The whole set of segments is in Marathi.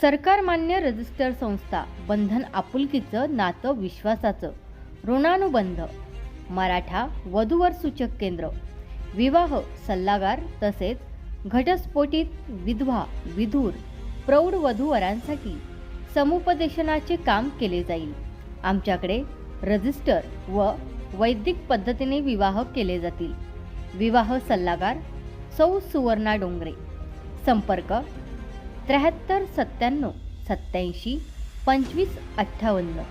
सरकारमान्य रजिस्टर संस्था बंधन आपुलकीचं नातं विश्वासाचं. ऋणानुबंध. मराठा वधूवर सूचक केंद्र. विवाह सल्लागार तसेच घटस्फोटित विधवा विधूर प्रौढ वधूवरांसाठी समुपदेशनाचे काम केले जाईल. आमच्याकडे रजिस्टर व वैदिक पद्धतीने विवाह केले जातील. विवाह सल्लागार सौ सुवर्णा डोंगरे. संपर्क त्र्याहत्तर सत्त्याण्णव सत्याऐंशी पंचवीस अठ्ठावन्न.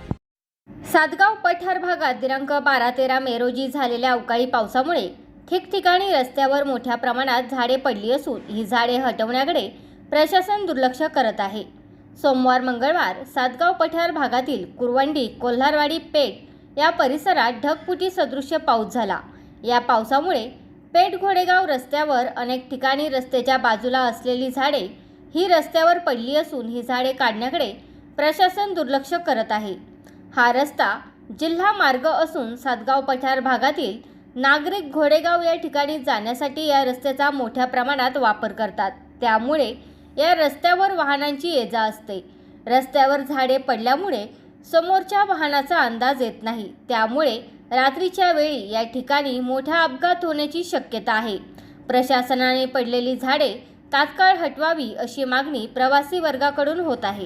सातगाव पठार भागात दिनांक बारा तेरा मे रोजी झालेल्या अवकाळी पावसामुळे ठिकठिकाणी रस्त्यावर मोठ्या प्रमाणात झाडे पडली असून ही झाडे हटवण्याकडे प्रशासन दुर्लक्ष करत आहे. सोमवार मंगळवार सातगाव पठार भागातील कुरवंडी कोल्हारवाडी पेठ या परिसरात ढगफुटी सदृश्य पाऊस झाला. या पावसामुळे पेठ घोडेगाव रस्त्यावर अनेक ठिकाणी रस्त्याच्या बाजूला असलेली झाडे ही रस्त्यावर पडली असून ही झाडे काढण्याकडे प्रशासन दुर्लक्ष करत आहे. हा रस्ता जिल्हा मार्ग असून सातगाव पठार भागातील नागरिक घोडेगाव या ठिकाणी जाण्यासाठी या रस्त्याचा मोठ्या प्रमाणात वापर करतात. त्यामुळे या रस्त्यावर वाहनांची ये जा असते. रस्त्यावर झाडे पडल्यामुळे समोरच्या वाहनाचा अंदाज येत नाही. त्यामुळे रात्रीच्या वेळी या ठिकाणी मोठा अपघात होण्याची शक्यता आहे. प्रशासनाने पडलेली झाडे तात्काळ हटवावी अशी मागणी प्रवासी वर्गाकडून होत आहे.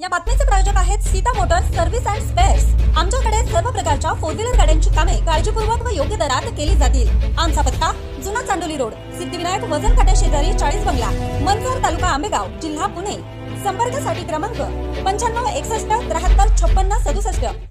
या बातमीचे प्रायोजक आहेत Sita motors service and spares. आमच्याकडे सर्व प्रकारच्या फोर व्हीलर गाड्यांची कामे काळजीपूर्वक व योग्य दरात केली जातील. आमचा पत्ता जुना चांदोली रोड सिद्धिविनायक वजन काट्या शेजारी चाळीस बंगला मनसर तालुका आंबेगाव जिल्हा पुणे. संपर्कासाठी क्रमांक पंच्याण्णव एकसष्ट त्र्याहत्तर छप्पन्न सदुसष्ट.